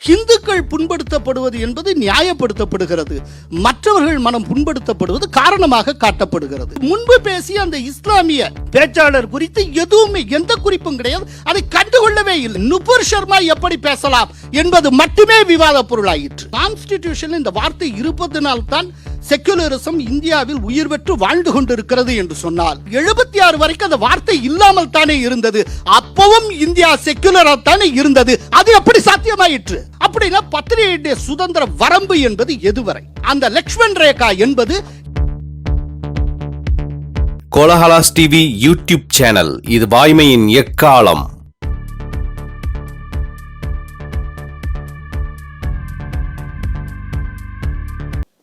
ஹிந்துக்கள் புண்படுத்தப்படுவது என்பது நியாயப்படுத்தப்படுகிறது. மற்றவர்கள் மனம் புண்படுத்தப்படுவது காரணமாக காட்டப்படுகிறது. முன்பு பேசிய அந்த இஸ்லாமிய பேச்சாளர் குறித்து எதுவுமே எந்த குறிப்பும் கிடையாது. அதை கண்டுகொள்ளவே இல்லை. நுபுர் சர்மா எப்படி பேசலாம் என்பது மட்டுமே விவாத பொருளாயிற்று. கான்ஸ்டிடியூஷன் இந்த வார்த்தை இருப்பதனால் தான் செக்குலரிசம் இந்தியாவில் உயிர் பெற்று வாழ்ந்து கொண்டிருக்கிறது என்று சொன்னால் எழுபத்தி ஆறு வரைக்கும் அந்த வார்த்தை இல்லாமல் தானே இருந்தது. அப்பவும் இந்தியா செக்குலரா தானே இருந்தது. அது எப்படி சாத்தியமாயிற்று? அப்படின்னா பத்திரிகையுடைய சுதந்திர வரம்பு என்பது எதுவரை? அந்த லக்ஷ்மண் ரேகா என்பது கோலஹலாஸ் டிவி யூடியூப் சேனல். இது வாய்மையின் எக்காலம்.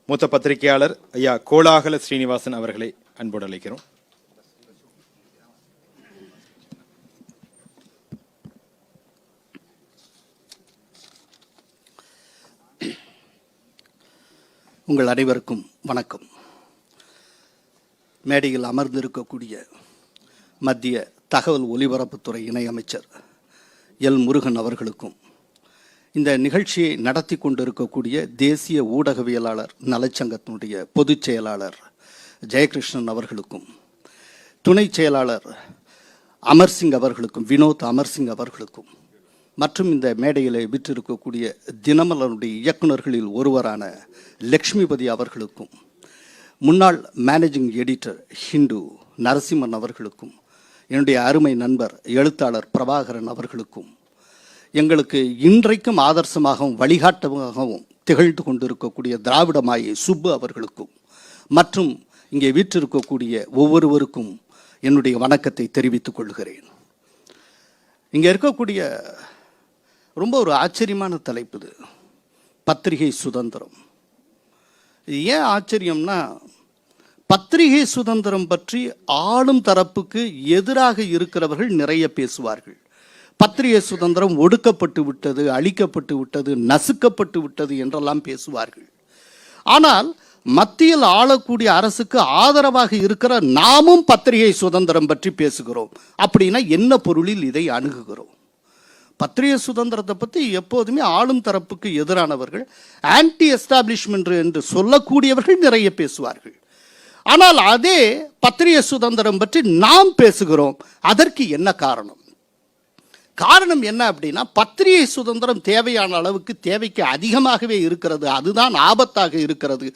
மூத்த பத்திரிகையாளர் ஐயா கோலாகல ஸ்ரீனிவாசன் அவர்களை அன்போடு அழைக்கிறோம். உங்கள் அனைவருக்கும் வணக்கம். மேடையில் அமர்ந்திருக்கக்கூடிய மத்திய தகவல் ஒலிபரப்புத்துறை இணையமைச்சர் எல் முருகன் அவர்களுக்கும் இந்த நிகழ்ச்சியை நடத்தி கொண்டிருக்கக்கூடிய தேசிய ஊடகவியலாளர் நலச்சங்கத்தினுடைய பொதுச் செயலாளர் ஜெயகிருஷ்ணன் அவர்களுக்கும் துணை செயலாளர் அமர்சிங் அவர்களுக்கும் வினோத் அமர்சிங் அவர்களுக்கும் மற்றும் இந்த மேடையில் விற்றிருக்கக்கூடிய தினமலருடைய இயக்குனர்களில் ஒருவரான லக்ஷ்மிபதி அவர்களுக்கும் முன்னாள் மேனேஜிங் எடிட்டர் ஹிந்து நரசிம்மன் அவர்களுக்கும் என்னுடைய அருமை நண்பர் எழுத்தாளர் பிரபாகரன் அவர்களுக்கும் எங்களுக்கு இன்றைக்கும் ஆதர்சமாகவும் வழிகாட்டமாகவும் திகழ்ந்து கொண்டிருக்கக்கூடிய திராவிடமாயி சுப்பு அவர்களுக்கும் மற்றும் இங்கே வீற்றிருக்கக்கூடிய ஒவ்வொருவருக்கும் என்னுடைய வணக்கத்தை தெரிவித்துக் கொள்கிறேன். இங்கே இருக்கக்கூடிய ரொம்ப ஒரு ஆச்சரியமான தலைப்பு இது. பத்திரிகை சுதந்திரம். ஏன் ஆச்சரியம்னா பத்திரிகை சுதந்திரம் பற்றி ஆளும் தரப்புக்கு எதிராக இருக்கிறவர்கள் நிறைய பேசுவார்கள். பத்திரிகை சுதந்திரம் ஒடுக்கப்பட்டு விட்டது அழிக்கப்பட்டு விட்டது நசுக்கப்பட்டு விட்டது என்றெல்லாம் பேசுவார்கள். ஆனால் மத்தியில் ஆளக்கூடிய அரசுக்கு ஆதரவாக இருக்கிற நாமும் பத்திரிகை சுதந்திரம் பற்றி பேசுகிறோம். அப்படின்னா என்ன பொருளில் இதை அணுகுகிறோம்? பத்திரிகை சுதந்திரத்தை பற்றி எப்போதுமே ஆளும் தரப்புக்கு எதிரானவர்கள் ஆன்டி எஸ்டாப்ளிஷ்மெண்ட் என்று சொல்லக்கூடியவர்கள் நிறைய பேசுவார்கள். ஆனால் அதே பத்திரிகை சுதந்திரம் பற்றி நாம் பேசுகிறோம். அதற்கு என்ன காரணம்? காரணம் என்ன அப்படின்னா பத்திரிகை சுதந்திரம் தேவையான அளவுக்கு தேவைக்கு அதிகமாகவே இருக்கிறது. அதுதான் ஆபத்தாக இருக்கிறது.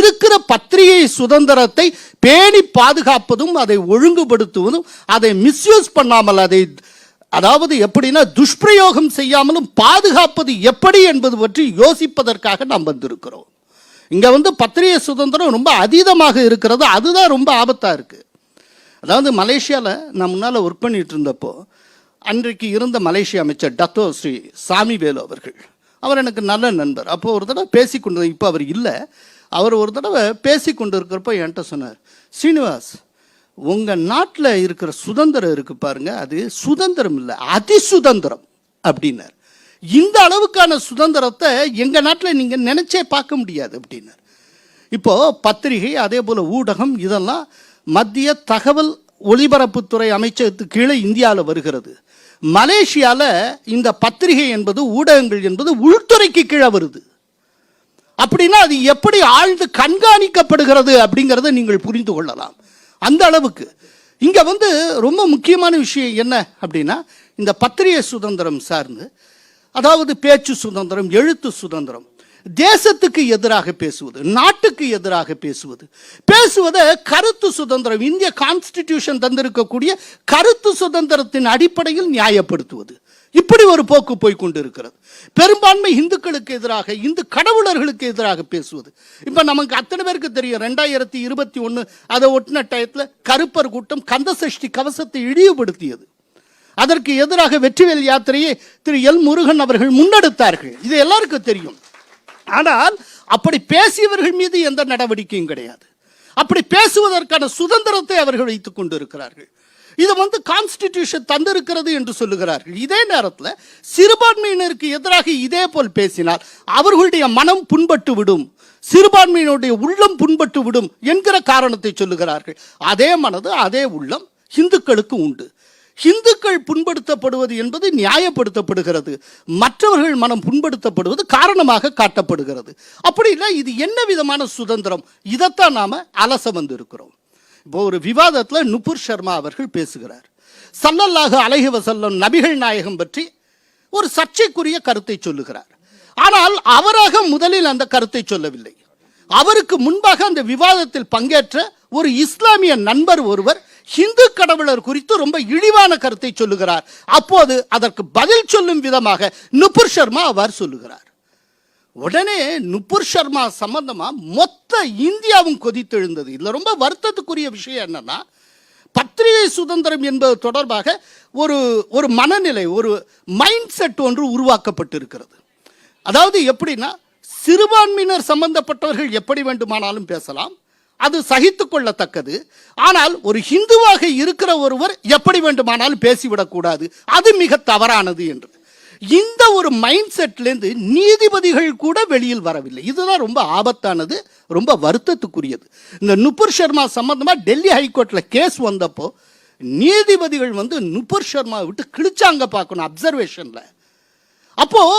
இருக்கிற பத்திரிகை சுதந்திரத்தை பேணி பாதுகாப்பதும் அதை ஒழுங்குபடுத்துவதும் அதை மிஸ்யூஸ் பண்ணாமல் அதை அதாவது எப்படின்னா துஷ்பிரயோகம் செய்யாமலும் பாதுகாப்பது எப்படி என்பது பற்றி யோசிப்பதற்காக நாம் வந்திருக்கிறோம். இங்கே வந்து பத்திரிகை சுதந்திரம் ரொம்ப அதீதமாக இருக்கிறது அதுதான் ரொம்ப ஆபத்தாக இருக்குது அதாவது மலேசியாவில் நான் முன்னால் ஒர்க் பண்ணிட்டு இருந்தப்போ அன்றைக்கு இருந்த மலேசிய அமைச்சர் டத்தோ ஸ்ரீ சாமிவேலு அவர்கள் அவர் எனக்கு நல்ல நண்பர். அப்போ ஒரு தடவை பேசி கொண்டு இப்போ அவர் இல்லை. அவர் ஒரு தடவை பேசி கொண்டு இருக்கிறப்போ என்கிட்ட சொன்னார் ஸ்ரீனிவாஸ் உங்கள் நாட்டில் இருக்கிற சுதந்திரம் இருக்கு பாருங்க அது சுதந்திரம் இல்லை அதி சுதந்திரம் அப்படின்னார். இந்த அளவுக்கான சுதந்திரத்தை எங்கள் நாட்டில் நீங்கள் நினச்சே பார்க்க முடியாது அப்படின்னார். இப்போது பத்திரிகை அதே போல் ஊடகம் இதெல்லாம் மத்திய தகவல் ஒலிபரப்புத்துறை அமைச்சகத்துக்கு கீழே இந்தியாவில் வருகிறது. மலேசியாவில் இந்த பத்திரிகை என்பது ஊடகங்கள் என்பது உள்துறைக்கு கீழே வருது. அப்படின்னா அது எப்படி ஆழ்ந்து கண்காணிக்கப்படுகிறது அப்படிங்கிறத நீங்கள் புரிந்து கொள்ளலாம். அந்த அளவுக்கு. இங்கே வந்து ரொம்ப முக்கியமான விஷயம் என்ன அப்படின்னா இந்த பத்திரிகை சுதந்திரம் சார்ந்து அதாவது பேச்சு சுதந்திரம் எழுத்து சுதந்திரம் தேசத்துக்கு எதிராக பேசுவது நாட்டுக்கு எதிராக பேசுவது. பேசுவதை கருத்து சுதந்திரம் இந்திய கான்ஸ்டிடியூஷன் தந்திருக்கக்கூடிய கருத்து சுதந்திரத்தின் அடிப்படையில் நியாயப்படுத்துவது. இப்படி ஒரு போக்கு போய் கொண்டிருக்கிறது. பெரும்பான்மை இந்துக்களுக்கு எதிராக இந்து கடவுளர்களுக்கு எதிராக பேசுவது. இப்போ நமக்கு அத்தனை பேருக்கு தெரியும் ரெண்டாயிரத்தி இருபத்தி ஒன்னு அதை ஒட்டின டயத்துல கருப்பர் கூட்டம் கந்த சஷ்டி கவசத்தை இழிவுபடுத்தியது. அதற்கு எதிராக வெற்றிவேல் யாத்திரையை திரு எல் முருகன் அவர்கள் முன்னெடுத்தார்கள். இது எல்லாருக்கும் தெரியும். ஆனால் அப்படி பேசியவர்கள் மீது எந்த நடவடிக்கையும் கிடையாது. அப்படி பேசுவதற்கான சுதந்திரத்தை அவர்கள் வைத்துக் கொண்டிருக்கிறார்கள். இது வந்து கான்ஸ்டிடியூஷன் தந்திருக்கிறது என்று சொல்லுகிறார்கள். இதே நேரத்தில் சிறுபான்மையினருக்கு எதிராக இதே போல் பேசினால் அவர்களுடைய மனம் புண்பட்டு விடும். சிறுபான்மையினுடைய உள்ளம் புண்பட்டு விடும் என்கிற காரணத்தை சொல்லுகிறார்கள். அதே மனது அதே உள்ளம் இந்துக்களுக்கு உண்டு. ஹிந்துக்கள் புண்படுத்தப்படுவது என்பது நியாயப்படுத்தப்படுகிறது. மற்றவர்கள் மனம் புண்படுத்தப்படுவது காரணமாக காட்டப்படுகிறது. அப்படி இல்லை இது என்ன விதமான சுதந்திரம்? இதைத்தான் நாம் அலச வந்திருக்கிறோம். இப்போ ஒரு விவாதத்துல நுபுர் சர்மா அவர்கள் பேசுகிறார். சல்லல்லாஹு அலைஹி வசல்லம் நபிகள் நாயகம் பற்றி ஒரு சர்ச்சைக்குரிய கருத்தை சொல்லுகிறார். ஆனால் அவராக முதலில் அந்த கருத்தை சொல்லவில்லை. அவருக்கு முன்பாக அந்த விவாதத்தில் பங்கேற்ற ஒரு இஸ்லாமிய நண்பர் ஒருவர் ஹிந்து கடவுளர் குறித்து ரொம்ப இழிவான கருத்தை சொல்லுகிறார். அப்போது அதற்கு பதில் சொல்லும் விதமாக நுபுர் சர்மா அவர் சொல்லுகிறார். உடனே நுபுர் சர்மா சம்பந்தமாக மொத்த இந்தியாவும் கொதித்தெழுந்தது. இதில் ரொம்ப வருத்தத்துக்குரிய விஷயம் என்னென்னா பத்திரிகை சுதந்திரம் என்பது தொடர்பாக ஒரு ஒரு மனநிலை ஒரு மைண்ட் செட் ஒன்று உருவாக்கப்பட்டிருக்கிறது. அதாவது எப்படின்னா சிறுபான்மையினர் சம்பந்தப்பட்டவர்கள் எப்படி வேண்டுமானாலும் பேசலாம். அது சகித்து கொள்ளத்தக்கது. ஆனால் ஒரு ஹிந்துவாக இருக்கிற ஒருவர் எப்படி வேண்டுமானாலும் பேசிவிடக்கூடாது. அது மிக தவறானது என்று. இந்த ஒரு மைண்ட் செட்லேருந்து நீதிபதிகள் கூட வெளியில் வரவில்லை. இதுதான் ரொம்ப ஆபத்தானது ரொம்ப வருத்தத்துக்குரியது. இந்த நுபுர் சர்மா சம்மந்தமாக டெல்லி ஹைகோர்ட்டில் கேஸ் வந்தப்போ நீதிபதிகள் வந்து நுபுர் சர்மா விட்டு கிழிச்சாங்க பார்க்கணும் அப்சர்வேஷனில் அப்போது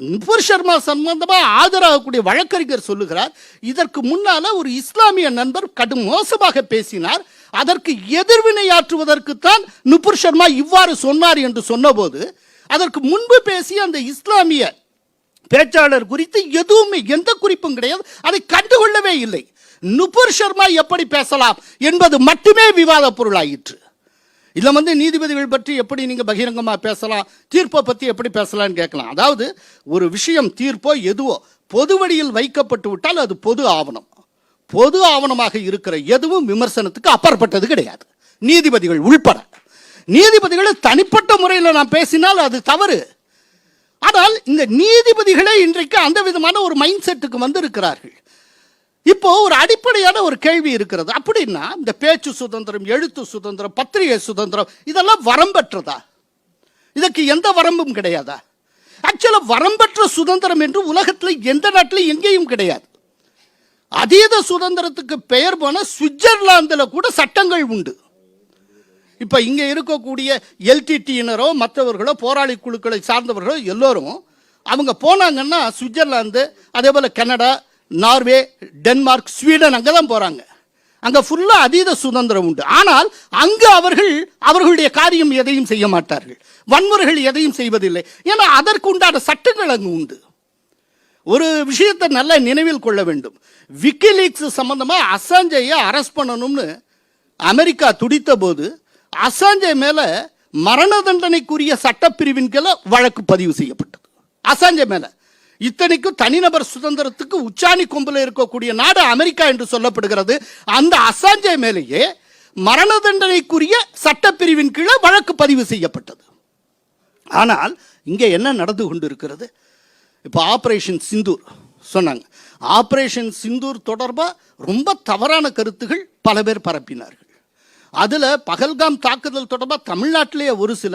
நுபுர் சர்மா சம்பந்தமாக ஆஜராகக்கூடிய வழக்கறிஞர் சொல்லுகிறார் இதற்கு முன்னால ஒரு இஸ்லாமிய நண்பர் கடும் மோசமாக பேசினார் அதற்கு எதிர்வினையாற்றுவதற்குத்தான் நுபுர் சர்மா இவ்வாறு சொன்னார் என்று சொன்னபோது அதற்கு முன்பு பேசிய அந்த இஸ்லாமிய பேச்சாளர் குறித்து எதுவுமே எந்த குறிப்பும் கிடையாது. அதை கண்டுகொள்ளவே இல்லை. நுபுர் சர்மா எப்படி பேசலாம் என்பது மட்டுமே விவாத பொருளாயிற்று. இதில் வந்து நீதிபதிகள் பற்றி எப்படி நீங்கள் பகிரங்கமாக பேசலாம் தீர்ப்பை பற்றி எப்படி பேசலாம்னு கேட்கலாம். அதாவது ஒரு விஷயம் தீர்ப்போ எதுவோ பொது வழியில் வைக்கப்பட்டு விட்டால் அது பொது ஆவணம். பொது ஆவணமாக இருக்கிற எதுவும் விமர்சனத்துக்கு அப்பாற்பட்டது கிடையாது. நீதிபதிகள் உள்பட. நீதிபதிகளை தனிப்பட்ட முறையில் நான் பேசினால் அது தவறு. ஆனால் இந்த நீதிபதிகளே இன்றைக்கு அந்த விதமான ஒரு மைண்ட் செட்டுக்கு வந்திருக்கிறார்கள். இப்போ ஒரு அடிப்படையான ஒரு கேள்வி இருக்கிறது. அப்படின்னா இந்த பேச்சு சுதந்திரம் எழுத்து சுதந்திரம் பத்திரிகை சுதந்திரம் இதெல்லாம் வரம்பற்றதா இதற்கு எந்த வரம்பும் கிடையாதா? ஆக்சுவலாக வரம்பற்ற சுதந்திரம் என்று உலகத்தில் எந்த நாட்டிலும் எங்கேயும் கிடையாது. அதீத சுதந்திரத்துக்கு பெயர் போன சுவிட்சர்லாந்தில் கூட சட்டங்கள் உண்டு. இப்போ இங்கே இருக்கக்கூடிய எல்டிடியினரோ மற்றவர்களோ போராளி குழுக்களை சார்ந்தவர்களோ எல்லோரும் அவங்க போனாங்கன்னா சுவிட்சர்லாந்து அதே போல் கனடா நார்வே டென்மார்க் ஸ்வீடன் அங்கே தான் போகிறாங்க அங்கே ஃபுல்லாக அதீத சுதந்திரம் உண்டு. ஆனால் அங்கு அவர்கள் அவர்களுடைய காரியம் எதையும் செய்ய மாட்டார்கள். வன்முறைகள் எதையும் செய்வதில்லை. ஏன்னா அதற்கு உண்டான சட்டங்கள் அங்கு உண்டு. ஒரு விஷயத்தை நல்லா நினைவில் கொள்ள வேண்டும். விக்கிலீக்ஸ் சம்பந்தமாக அசாஞ்சையை அரெஸ்ட் பண்ணணும்னு அமெரிக்கா துடித்த போது அசாஞ்சை மேலே மரண தண்டனைக்குரிய சட்டப்பிரிவின் கீழே வழக்கு பதிவு செய்யப்பட்டது. அசாஞ்சை மேலே. இத்தனைக்கும் தனிநபர் சுதந்திரத்துக்கு உச்சாணி கொம்பில் இருக்கக்கூடிய நாடு அமெரிக்கா என்று சொல்லப்படுகிறது. அந்த அசாஞ்சை மேலேயே மரண தண்டனைக்குரிய சட்டப்பிரிவின் கீழே வழக்கு பதிவு செய்யப்பட்டது. ஆனால் இங்கே என்ன நடந்து கொண்டிருக்கிறது? இப்போ ஆப்ரேஷன் சிந்தூர் சொன்னாங்க. ஆப்ரேஷன் சிந்தூர் தொடர்பாக ரொம்ப தவறான கருத்துகள் பல பேர் பரப்பினார்கள். அதில் பகல்காம் தாக்குதல் தொடர்பாக தமிழ்நாட்டிலேயே ஒரு சில.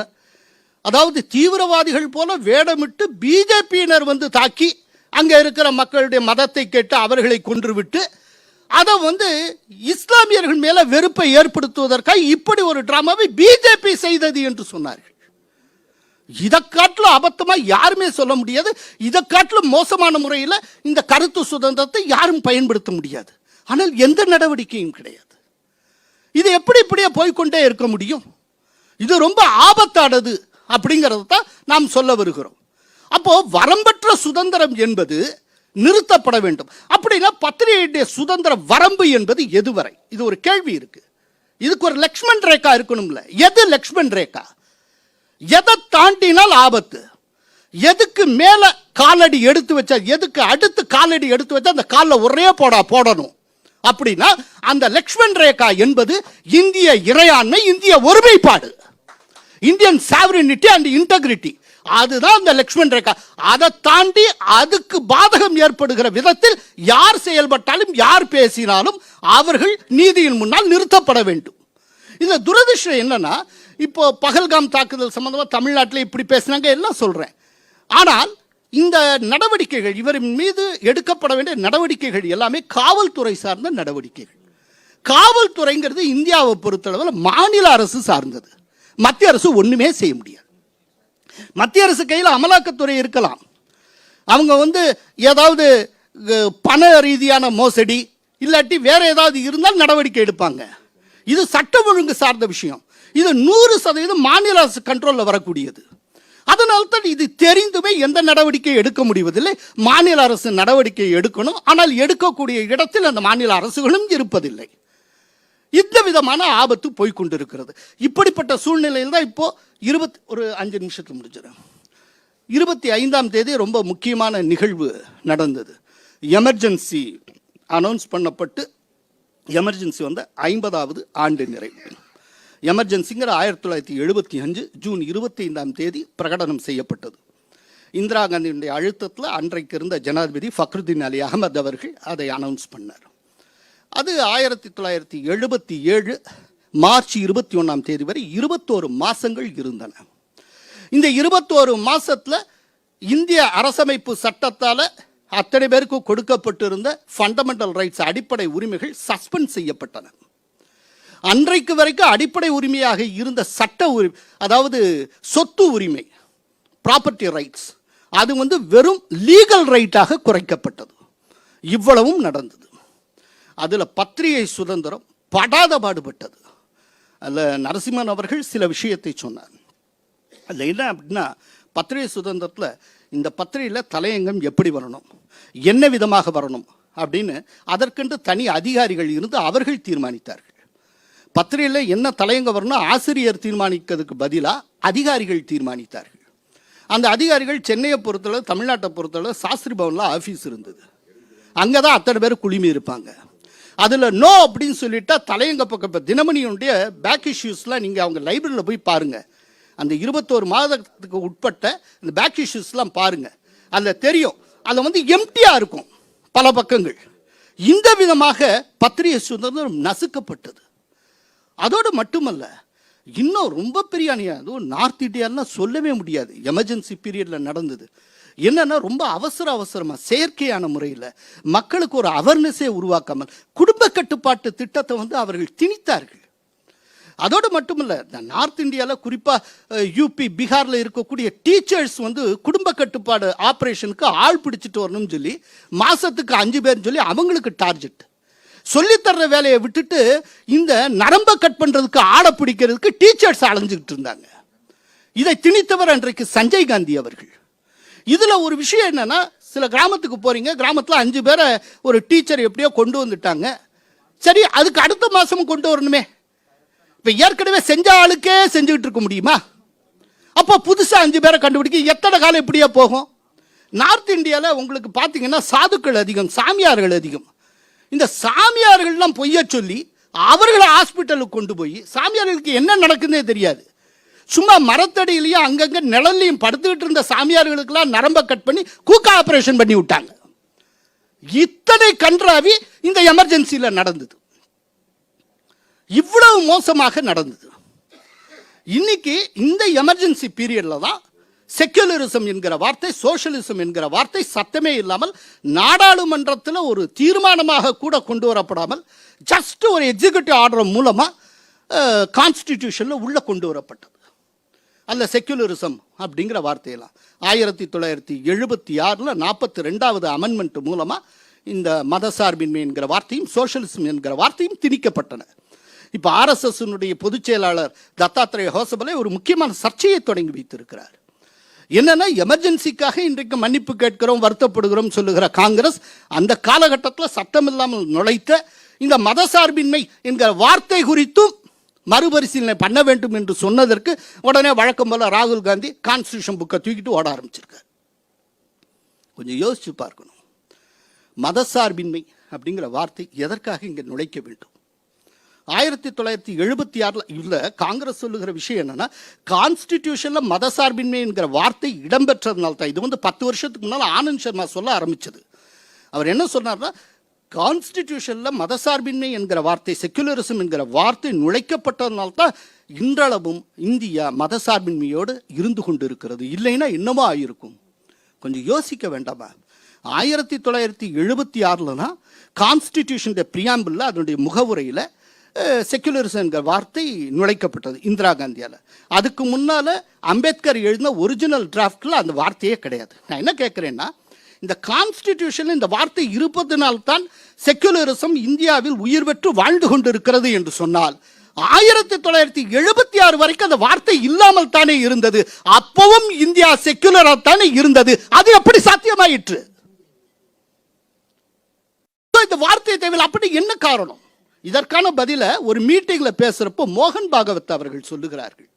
அதாவது தீவிரவாதிகள் போல வேடமிட்டு பிஜேபியினர் வந்து தாக்கி அங்கே இருக்கிற மக்களுடைய மதத்தை கேட்டு அவர்களை கொன்றுவிட்டு அதை வந்து இஸ்லாமியர்கள் மேலே வெறுப்பை ஏற்படுத்துவதற்காக இப்படி ஒரு டிராமாவை பிஜேபி செய்தது என்று சொன்னார்கள். இதை காட்டிலும் அபத்தமாக யாருமே சொல்ல முடியாது. இதை காட்டிலும் மோசமான முறையில் இந்த கருத்து சுதந்திரத்தை யாரும் பயன்படுத்த முடியாது. ஆனால் எந்த நடவடிக்கையும் கிடையாது. இது எப்படி இப்படியே போய்க்கொண்டே இருக்க முடியும்? இது ரொம்ப ஆபத்தானது அப்படிங்கிறத தான் நாம் சொல்ல வருகிறோம். அப்போ வரம்பற்ற சுதந்திரம் என்பது நிறுத்தப்பட வேண்டும். அப்படின்னா பத்திரிகையுடைய சுதந்திர வரம்பு என்பது எதுவரை? இது ஒரு கேள்வி இருக்கு. இதுக்கு ஒரு லக்ஷ்மண் ரேகா இருக்கணும்ல. எது லக்ஷ்மண் ரேகா? எதை தாண்டினால் ஆபத்து? எதுக்கு மேல காலடி எடுத்து வச்சா எதுக்கு அடுத்து காலடி எடுத்து வச்சா அந்த காலில் ஒரே போடா போடணும்? அப்படின்னா அந்த லக்ஷ்மண் ரேகா என்பது இந்திய இறையாண்மை இந்திய ஒருமைப்பாடு. இந்தியன் சாவரினிட்டி அண்ட் இன்டெகிரிட்டி அதுதான் அந்த லக்ஷ்மண் ரேகா. அதை தாண்டி அதுக்கு பாதகம் ஏற்படுகிற விதத்தில் யார் செயல்பட்டாலும் யார் பேசினாலும் அவர்கள் நீதியின் முன்னால் நிறுத்தப்பட வேண்டும். இந்த துரதிருஷ்டம் என்னன்னா இப்போ பகல்காம் தாக்குதல் சம்பந்தமாக தமிழ்நாட்டில் இப்படி பேசுனாங்க எல்லாம் சொல்கிறேன் ஆனால் இந்த நடவடிக்கைகள் இவரின் மீது எடுக்கப்பட வேண்டிய நடவடிக்கைகள் எல்லாமே காவல்துறை சார்ந்த நடவடிக்கைகள். காவல்துறைங்கிறது இந்தியாவை பொறுத்தளவில் மாநில அரசு சார்ந்தது. மத்திய அரசு ஒன்றுமே செய்ய முடியாது. மத்திய அரசு கையில் அமலாக்கத்துறை இருக்கலாம். அவங்க வந்து ஏதாவது பண ரீதியான மோசடி இல்லாட்டி வேற ஏதாவது இருந்தால் நடவடிக்கை எடுப்பாங்க. இது சட்டம் ஒழுங்கு சார்ந்த விஷயம். இது நூறு சதவீதம் மாநில அரசு கண்ட்ரோலில் வரக்கூடியது. அதனால் தான் இது தெரிந்துமே எந்த நடவடிக்கை எடுக்க முடிவதில்லை. மாநில அரசு நடவடிக்கை எடுக்கணும். ஆனால் எடுக்கக்கூடிய இடத்தில் அந்த மாநில அரசுகளும் இருப்பதில்லை. இந்த விதமான ஆபத்து போய்கொண்டிருக்கிறது இப்படிப்பட்ட சூழ்நிலையில் தான் இப்போ இருபத்தி ஒரு அஞ்சு நிமிஷத்தில் முடிஞ்சிடும். இருபத்தி ஐந்தாம் தேதி ரொம்ப முக்கியமான நிகழ்வு நடந்தது. எமர்ஜென்சி அனௌன்ஸ் பண்ணப்பட்டு எமர்ஜென்சி வந்த ஐம்பதாவது ஆண்டு நிறைவு. எமர்ஜென்சிங்கிற ஆயிரத்தி தொள்ளாயிரத்தி எழுபத்தி அஞ்சு ஜூன் இருபத்தி ஐந்தாம் தேதி பிரகடனம் செய்யப்பட்டது. இந்திரா காந்தியினுடைய அழுத்தத்தில் அன்றைக்கு இருந்த ஜனாதிபதி ஃபக்ருதீன் அலி அகமது அவர்கள் அதை அனௌன்ஸ் பண்ணார். அது ஆயிரத்தி தொள்ளாயிரத்தி எழுபத்தி ஏழு மார்ச் இருபத்தி ஒன்றாம் தேதி வரை இருபத்தோரு மாதங்கள் இருந்தன. இந்த இருபத்தோரு மாதத்தில் இந்திய அரசமைப்பு சட்டத்தால் அத்தனை பேருக்கு கொடுக்கப்பட்டிருந்த ஃபண்டமெண்டல் ரைட்ஸ் அடிப்படை உரிமைகள் சஸ்பெண்ட் செய்யப்பட்டன. அன்றைக்கு வரைக்கும் அடிப்படை உரிமையாக இருந்த சட்ட உரிமை அதாவது சொத்து உரிமை ப்ராப்பர்ட்டி ரைட்ஸ் அது வந்து வெறும் லீகல் ரைட்டாக குறைக்கப்பட்டது. இவ்வளவும் நடந்தது. அதில் பத்திரிகை சுதந்திரம் படாத பாடுபட்டது. அதில் நரசிம்மன் அவர்கள் சில விஷயத்தை சொன்னார். அதில் என்ன அப்படின்னா பத்திரிகை சுதந்திரத்தில் இந்த பத்திரிகையில் தலையங்கம் எப்படி வரணும் என்ன விதமாக வரணும் அப்படின்னு அதற்கென்று தனி அதிகாரிகள் இருந்து அவர்கள் தீர்மானித்தார்கள். பத்திரிகையில் என்ன தலையங்க வரணும் ஆசிரியர் தீர்மானிக்கிறதுக்கு பதிலாக அதிகாரிகள் தீர்மானித்தார்கள். அந்த அதிகாரிகள் சென்னையை பொறுத்தளவு தமிழ்நாட்டை பொறுத்தளவு சாஸ்திரி பவனில் ஆஃபீஸ் இருந்தது. அங்கே தான் அத்தனை பேர் குழுமி இருப்பாங்க. அதில் நோ அப்படின்னு சொல்லிட்டா தலையங்க பக்கம் இப்போ தினமணியுடைய பேக் இஷ்யூஸ்லாம் நீங்கள் அவங்க லைப்ரரியில் போய் பாருங்கள் அந்த இருபத்தோரு மாதத்துக்கு உட்பட்ட இந்த பேக் இஷ்யூஸ்லாம் பாருங்கள் அதில் தெரியும். அதில் வந்து எம்டியாக இருக்கும் பல பக்கங்கள். இந்த விதமாக பத்திரிகை சுதந்திரம் நசுக்கப்பட்டது. அதோடு மட்டுமல்ல இன்னும் ரொம்ப பெரிய அநியாயம் அதுவும் நார்த் இந்தியாலாம் சொல்லவே முடியாது. எமர்ஜென்சி பீரியடில் நடந்தது. என்னன்னா ரொம்ப அவசர அவசரமாக செயற்கையான முறையில் மக்களுக்கு ஒரு அவேர்னஸே உருவாக்காமல் குடும்ப கட்டுப்பாட்டு திட்டத்தை வந்து அவர்கள் திணித்தார்கள். அதோடு மட்டுமல்ல இந்த நார்த் இந்தியாவில் குறிப்பாக யூபி பீகாரில் இருக்கக்கூடிய டீச்சர்ஸ் வந்து குடும்ப கட்டுப்பாடு ஆப்ரேஷனுக்கு ஆள் பிடிச்சிட்டு வரணும்னு சொல்லி மாதத்துக்கு அஞ்சு பேர்னு சொல்லி அவங்களுக்கு டார்கெட் சொல்லித்தர்ற வேலையை விட்டுட்டு இந்த நரம்பை கட் பண்ணுறதுக்கு ஆளை பிடிக்கிறதுக்கு டீச்சர்ஸ் அலைஞ்சிக்கிட்டு இருந்தாங்க. இதை திணித்தவர் அன்றைக்கு சஞ்சய் காந்தி அவர்கள். இதில் ஒரு விஷயம் என்னென்னா சில கிராமத்துக்கு போகிறீங்க கிராமத்தில் அஞ்சு பேரை ஒரு டீச்சர் எப்படியோ கொண்டு வந்துட்டாங்க. சரி அதுக்கு அடுத்த மாதமும் கொண்டு வரணுமே. இப்போ ஏற்கனவே செஞ்ச ஆளுக்கே செஞ்சுக்கிட்டு இருக்க முடியுமா? அப்போ புதுசாக அஞ்சு பேரை கண்டுபிடிக்க எத்தனை காலம் இப்படியே போகும்? நார்த் இந்தியாவில் உங்களுக்கு பார்த்தீங்கன்னா சாதுக்கள் அதிகம் சாமியார்கள் அதிகம். இந்த சாமியார்கள்லாம் பொய்ய சொல்லி அவர்களை ஹாஸ்பிட்டலுக்கு கொண்டு போய் சாமியார்களுக்கு என்ன நடக்குதுன்னே தெரியாது. சும்மா மரத்தடியிலையும் அங்கங்கே நிழல்லையும் படுத்துக்கிட்டு இருந்த சாமியார்களுக்கெல்லாம் நரம்ப கட் பண்ணி கூக்கா ஆப்ரேஷன் பண்ணி விட்டாங்க. இத்தனை கன்றாவி இந்த எமர்ஜென்சியில் நடந்தது. இவ்வளவு மோசமாக நடந்தது. இன்னைக்கு இந்த எமர்ஜென்சி பீரியடில் தான் செக்யுலரிசம் என்கிற வார்த்தை சோஷலிசம் என்கிற வார்த்தை சத்தமே இல்லாமல் நாடாளுமன்றத்தில் ஒரு தீர்மானமாக கூட கொண்டு வரப்படாமல் ஜஸ்ட் ஒரு எக்ஸிக்யூட்டிவ் ஆர்டர் மூலமாக கான்ஸ்டிடியூஷனில் உள்ளே கொண்டு வரப்பட்டது. அந்த செக்யுலரிசம் அப்படிங்கிற வார்த்தையெல்லாம் ஆயிரத்தி தொள்ளாயிரத்தி எழுபத்தி ஆறில் நாற்பத்தி ரெண்டாவது அமெண்ட்மெண்ட் மூலமாக இந்த மதசார்பின்மை என்கிற வார்த்தையும் சோஷலிசம் என்கிற வார்த்தையும் திணிக்கப்பட்டன. இப்போ ஆர்எஸ்எஸ்னுடைய பொதுச் செயலாளர் தத்தாத்திரேய ஹோசபலை ஒரு முக்கியமான சர்ச்சையை தொடங்கி வைத்திருக்கிறார். என்னன்னா எமர்ஜென்சிக்காக இன்றைக்கு மன்னிப்பு கேட்கிறோம் வருத்தப்படுகிறோம் சொல்லுகிற காங்கிரஸ் அந்த காலகட்டத்தில் சட்டம் இல்லாமல் நுழைத்த இந்த மதசார்பின்மை என்கிற வார்த்தை குறித்தும் மறுபரிசீலனை பண்ண வேண்டும் என்று சொன்னதற்கு உடனே வழக்கம் போல ராகுல் காந்தி கான்ஸ்டியூஷன் புக்கை தூக்கிட்டு ஓட ஆரம்பிச்சிருக்கார். கொஞ்சம் யோசிச்சு பார்க்கணும். மதசார்பின்மை அப்படிங்கிற வார்த்தை எதற்காக இங்கே நுழைக்க வேண்டும்? ஆயிரத்தி தொள்ளாயிரத்தி எழுபத்தி ஆறில் இதில் காங்கிரஸ் சொல்லுகிற விஷயம் என்னென்னா கான்ஸ்டிடியூஷனில் மதசார்பின்மைங்கிற வார்த்தை இடம்பெற்றதுனால தான் இது வந்து பத்து வருஷத்துக்கு முன்னால் ஆனந்த் சர்மா சொல்ல ஆரம்பித்தது அவர் என்ன சொன்னார்னா கான்ஸ்டிடியூஷனில் மதசார்பின்மை என்கிற வார்த்தை செக்குலரிசம் என்கிற வார்த்தை நுழைக்கப்பட்டதுனால தான் இன்றளவும் இந்தியா மதசார்பின்மையோடு இருந்து கொண்டு இருக்கிறது இல்லைன்னா என்னமோ ஆயிருக்கும். கொஞ்சம் யோசிக்க வேண்டாமா? ஆயிரத்தி தொள்ளாயிரத்தி எழுபத்தி ஆறில் தான் கான்ஸ்டிடியூஷன் பிரியாம்பிளில் அதனுடைய முகவுரையில் செக்குலரிசம்ங்கிற வார்த்தை நுழைக்கப்பட்டது இந்திரா காந்தியால். அதுக்கு முன்னால் அம்பேத்கர் எழுதின ஒரிஜினல் டிராஃப்டில் அந்த வார்த்தையே கிடையாது. நான் என்ன கேட்குறேன்னா இந்த கான்ஸ்டிடியூஷனில் இந்த வார்த்தை இருப்பதனால்தான் செக்குலரிசம் இந்தியாவில் உயிர் பெற்று வாழ்ந்து கொண்டிருக்கிறது என்று சொன்னால் ஆயிரத்தி தொள்ளாயிரத்தி எழுபத்தி ஆறு வரைக்கும் அந்த வார்த்தை இல்லாமல் தானே இருந்தது. அப்பவும் இந்தியா செக்குலராக தானே இருந்தது. அது எப்படி சாத்தியமாயிற்று? இந்த வார்த்தையை தேவையில் அப்படி என்ன காரணம்? இதற்கான பதில ஒரு மீட்டிங்ல பேசுறப்போ மோகன் பாகவத் அவர்கள் சொல்லுகிறார்கள்.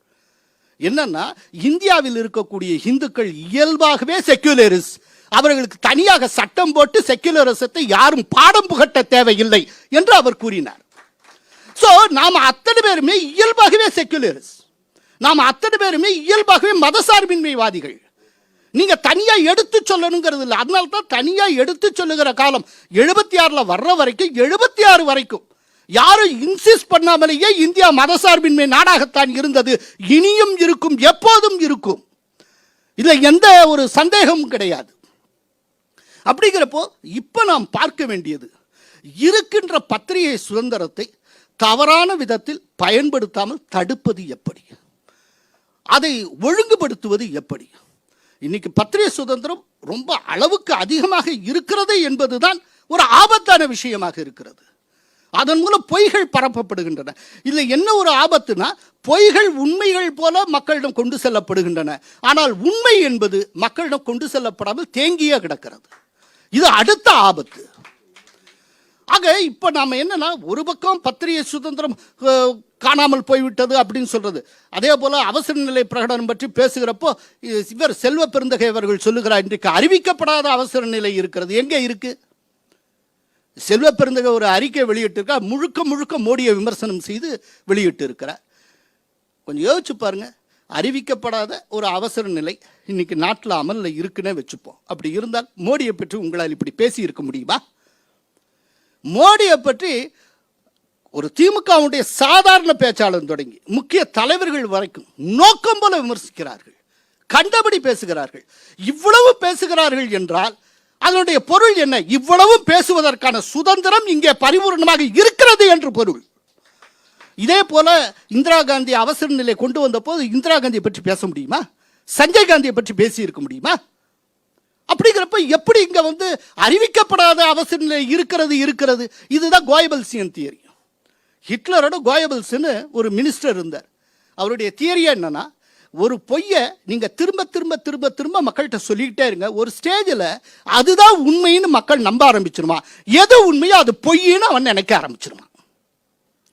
என்னன்னா இந்தியாவில் இருக்கக்கூடிய இந்துக்கள் இயல்பாகவே செக்யுலரிஸ். அவர்களுக்கு தனியாக சட்டம் போட்டு செக்யுலரிசத்தை யாரும் பாடம் புகட்ட தேவையில்லை என்று அவர் கூறினார். சோ நாம் அத்தனை பேருமே இயல்பாகவே செக்யுலரிஸ். நாம் அத்தனை பேருமே இயல்பாகவே மதசார்பின்மைவாதிகள். நீங்க தனியா எடுத்து சொல்லணுங்கிறது இல்லை. அதனால தான் தனியா எடுத்து சொல்லுகிற காலம் எழுபத்தி ஆறுல வர்ற வரைக்கும் எழுபத்தி ஆறு வரைக்கும். யாரும் இன்சிஸ்ட் பண்ணாமலேயே இந்தியா மதசார்பின்மை நாடாகத்தான் இருந்தது. இனியும் இருக்கும் எப்போதும் இருக்கும். இதில் எந்த ஒரு சந்தேகமும் கிடையாது. அப்படிங்கிறப்போ இப்போ நாம் பார்க்க வேண்டியது இருக்கின்ற பத்திரிகை சுதந்திரத்தை தவறான விதத்தில் பயன்படுத்தாமல் தடுப்பது எப்படி? அதை ஒழுங்குபடுத்துவது எப்படி? இன்னைக்கு பத்திரிகை சுதந்திரம் ரொம்ப அளவுக்கு அதிகமாக இருக்கிறது என்பதுதான் ஒரு ஆபத்தான விஷயமாக இருக்கிறது. அதன் மூலம் பொய்கள் பரப்பப்படுகின்றன. இதில் என்ன ஒரு ஆபத்துனா பொய்கள் உண்மைகள் போல மக்களிடம் கொண்டு செல்லப்படுகின்றன. ஆனால் உண்மை என்பது மக்களிடம் கொண்டு செல்லப்படாமல் தேங்கியே கிடக்கிறது. இது அடுத்த ஆபத்து. ஆக இப்போ நாம் என்னன்னா ஒரு பக்கம் பத்திரிகை சுதந்திரம் காணாமல் போய்விட்டது அப்படின்னு சொல்கிறது அதே போல் அவசர நிலை பிரகடனம் பற்றி பேசுகிறப்போ இவர் செல்வ பெருந்தகை அவர்கள் சொல்லுகிறார் இன்றைக்கு அறிவிக்கப்படாத அவசர நிலை இருக்கிறது. எங்கே இருக்குது செல்வ பெருந்தகை ஒரு அறிக்கை வெளியிட்டிருக்கார் முழுக்க முழுக்க மோடியை விமர்சனம் செய்து வெளியிட்டு இருக்கிறார் கொஞ்சம் யோசிச்சு பாருங்க. அறிவிக்கப்படாத ஒரு அவசர நிலை இன்னைக்கு நாட்டில் அமலில் இருக்குன்னே வச்சுப்போம். அப்படி இருந்தால் மோடியை பற்றி உங்களால் இப்படி பேசி இருக்க முடியுமா? மோடியை பற்றி ஒரு திமுகவுடைய சாதாரண பேச்சாளர் தொடங்கி முக்கிய தலைவர்கள் வரைக்கும் நோக்கம் போல விமர்சிக்கிறார்கள் கண்டபடி பேசுகிறார்கள். இவ்வளவு பேசுகிறார்கள் என்றால் அதனுடைய பொருள் என்ன? இவ்வளவும் பேசுவதற்கான சுதந்திரம் இங்கே பரிபூர்ணமாக இருக்கிறது என்று பொருள். இதே போல இந்திரா காந்தி அவசர நிலை கொண்டு வந்த போது இந்திரா காந்தியை பற்றி பேச முடியுமா? சஞ்சய் காந்தியை பற்றி பேசி இருக்க முடியுமா? அப்படிங்கிறப்ப எப்படி இங்க வந்து அறிவிக்கப்படாத அவசர நிலை இருக்கிறது இருக்கிறது? இதுதான் கோயபல்சியன் தியரி. ஹிட்லரோட கோயபல்ஸ்னு ஒரு மினிஸ்டர் இருந்தார். அவருடைய தியரியா என்னன்னா ஒரு பொய்யை நீங்கள் திரும்ப திரும்ப திரும்ப திரும்ப மக்கள்கிட்ட சொல்லிக்கிட்டே இருங்க. ஒரு ஸ்டேஜில் அதுதான் உண்மைன்னு மக்கள் நம்ப ஆரம்பிச்சிருமா? எது உண்மையோ அது பொய்ன்னு அவன் நினைக்க ஆரம்பிச்சிருமா?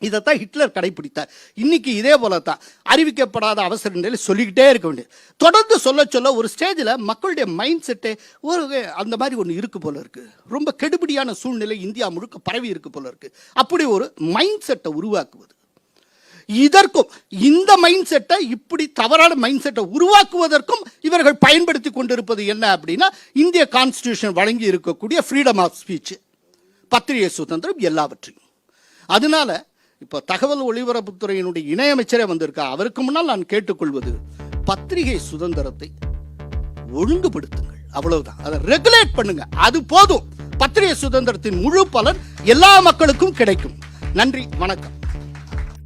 இதைத்தான் ஹிட்லர் கடைபிடித்தார் இன்னைக்கு இதே போல தான் அறிவிக்கப்படாத அவசர நிலையில் சொல்லிக்கிட்டே இருக்க வேண்டியது. தொடர்ந்து சொல்ல சொல்ல ஒரு ஸ்டேஜில் மக்களுடைய மைண்ட் செட்டே ஒரு அந்த மாதிரி ஒன்று இருக்கு போல இருக்குது ரொம்ப கெடுபடியான சூழ்நிலை இந்தியா முழுக்க பரவி இருக்கு போல இருக்குது அப்படி ஒரு மைண்ட் செட்டை உருவாக்குவது. இதற்கும் இந்த மைண்ட் செட்டை இப்படி தவறான மைண்ட் செட்டை உருவாக்குவதற்கும் இவர்கள் பயன்படுத்தி கொண்டிருப்பது என்ன அப்படின்னா இந்திய கான்ஸ்டியூஷன் வழங்கி இருக்கக்கூடிய ஃப்ரீடம் ஆஃப் ஸ்பீச் பத்திரிகை சுதந்திரம் எல்லாவற்றையும். அதனால இப்போ தகவல் ஒளிபரப்புத்துறையினுடைய இணையமைச்சரே வந்திருக்கா அவருக்கு முன்னால் நான் கேட்டுக்கொள்வது பத்திரிகை சுதந்திரத்தை ஒழுங்குபடுத்துங்கள். அவ்வளவுதான். அதை ரெகுலேட் பண்ணுங்க. அது போதும். பத்திரிகை சுதந்திரத்தின் முழு பலன் எல்லா மக்களுக்கும் கிடைக்கும். நன்றி. வணக்கம்.